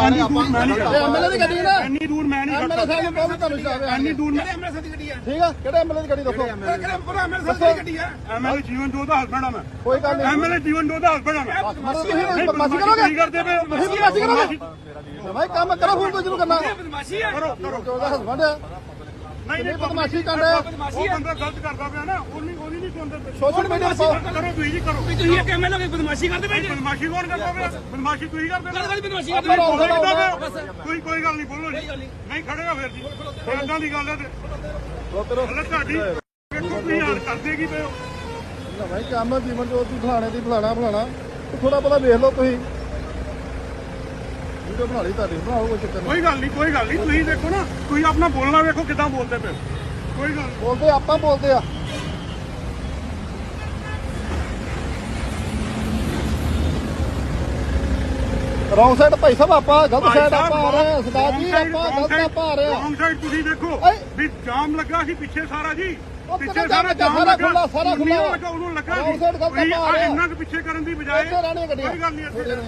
ਰਹੇ ਆਪਾਂ ਐਮਐਲਏ ਦੀ ਗੱਡੀ ਨਾ ਇੰਨੀ ਦੂਰ ਮੈਂ ਨਹੀਂ ਐਮਐਲਏ ਸਾਹਿਬ ਨੂੰ ਬਹੁਤ ਤੁਹਾਨੂੰ ਸ਼ਰਾਬ ਇੰਨੀ ਦੂਰ ਮੈਂ ਐਮਐਲਏ ਦੀ ਗੱਡੀ ਆ। ਠੀਕ ਆ? ਕਿਹੜੇ ਐਮਐਲਏ ਦੀ ਗੱਡੀ ਦੱਸੋ? ਕਿਹੜਾ ਪੂਰਾ ਐਮਐਲਏ ਦੀ ਗੱਡੀ ਆ? ਐਮਐਲਏ ਜੀਵਨ ਜੋਤ ਦਾ ਹਸਬੰਡ ਆ ਮੈਂ। ਕੋਈ ਗੱਲ ਨਹੀਂ। ਐਮਐਲਏ ਜੀਵਨ ਜੋਤ ਦਾ ਹਸਬੰਡ ਆ ਮੈਂ। ਤੁਸੀਂ ਬਦਮਾਸ਼ੀ ਕੀ ਕਰੋਗੇ? ਕਰਦੇ ਪਏ ਹੋ? ਤੁਸੀਂ ਬਦਮਾਸ਼ੀ ਕਰੋਗੇ? ਭਾਈ ਕੰਮ ਕਰੋ ਹੁਣ ਤੋਂ ਸ਼ੁਰੂ ਕਰਨਾ। ਬਦਮਾਸ਼ੀ ਆ। ਕਰੋ ਕਰੋ। ਜੋ ਦਾ ਹਸਬੰਡ ਆ। ਨਹੀਂ ਨਹੀਂ ਬਦਮਾਸ਼ੀ ਕਰ ਰਹੇ ਉਹ ਬੰਦਾ ਗਲਤ ਕਰਦਾ ਪਿਆ ਨਾ ਉਹ ਨਹੀਂ ਉਹ ਨਹੀਂ ਸੁਣਦੇ ਪਏ। ਸੋਸ਼ਲ ਮੀਡੀਆ ਪਾਓ ਕਰੋ ਤੁਸੀਂ ਜੀ ਕਰੋ। ਤੁਸੀਂ ਇੱਕ ਐਮਐਲਏ ਦੀ ਬਦਮਾਸ਼ੀ ਕਰਦੇ ਪਏ ਜੀ? ਬਦਮਾਸ਼ੀ ਕੌਣ ਕਰਦਾ ਪਿਆ? ਬਦਮਾਸ਼ੀ ਤੁਸੀਂ ਕਰਦੇ ਗੱਲ ਪਏ ਗੱਲ ਬਦਮਾਸ਼ੀ ਕਰਦੇ ਪਿਆ। ਕੋਈ ਕੋਈ ਗੱਲ ਨਹੀਂ ਬੋਲੋ ਜੀ। ਨਹੀਂ। ਖੜੇਗਾ ਫਿਰ ਜੀ। ਇਦਾਂ ਦੀ ਗੱਲ ਹੈ ਤੇ ਰੋਕਰੋ ਹਲੇ ਤੁਹਾਡੀ ਵੇਖੋ ਤੁਸੀਂ ਹਾਲ ਕਰਦੇ ਕੀ ਪਏ ਹੋ। ਭਾਈ ਕੰਮ ਜੀਵਨ ਜੋਤ ਦੀ ਫਲਾਣੇ ਦੀ ਫਲਾਣਾ ਫਲਾਣਾ। ਥੋੜਾ ਬਹੁਤਾ ਵੇਖ ਲਓ ਤੁਸੀਂ। ਵੀਡੀਓ ਬਣਾ ਲਈ ਤੁਹਾਡੀ ਬਣਾਓ ਕੋਈ ਚੱਕਰ ਨਹੀਂ ਕੋਈ ਗੱਲ ਨਹੀਂ ਕੋਈ ਗੱਲ ਨਹੀਂ ਤੁਸੀਂ ਦੇਖੋ ਨਾ ਤੁਸੀਂ ਆਪਣਾ ਬੋਲਣਾ ਵੇਖੋ ਕਿਦਾਂ ਬੋਲਦੇ ਪਏ। ਕੋਈ ਗੱਲ। ਬੋਲਦੇ ਆਪਾਂ ਬੋਲਦੇ ਆ ਰੌਂਗ ਸਾਈਡ ਭਾਈ ਸਾਹਿਬ ਆਪਾਂ ਗਲਤ ਸਾਈਡ ਆਪਾਂ ਆ ਰਹੇ ਸਰਦਾਰ ਜੀ ਆਪਾਂ ਗਲਤ ਆਪਾਂ ਆ ਰਹੇ ਰੌਂਗ ਸਾਈਡ ਤੁਸੀਂ ਦੇਖੋ। ਵੀ ਜਾਮ ਲੱਗਾ ਸੀ ਪਿੱਛੇ ਸਾਰਾ ਜੀ ਉਹ ਪਿੱਛੇ ਕਿਹੜਾ ਸਾਰਾ ਜਾਮ ਲੱਗਾ? ਸਾਰਾ ਖੁੱਲ੍ਹਾ, ਸਾਰਾ ਉਹਨੂੰ ਖੁੱਲ੍ਹਾ। ਲੱਗਾ ਉਹਨੂੰ ਲੱਗਾ Wrong side ਗਲਤ ਤੁਸੀਂ ਆਪਾਂ ਆ ਰਹੇ ਹਾਂ। ਇੰਨਾ ਕੁ ਪਿੱਛੇ ਕਰਨ ਦੀ ਬਜਾਏ ਇੱਥੇ ਰਹਿਣੀਆਂ ਗੱਡੀਆਂ ਕੋਈ ਗੱਲ ਨਹੀਂ ਇੱਥੇ। ਕੋਈ ਗੱਲ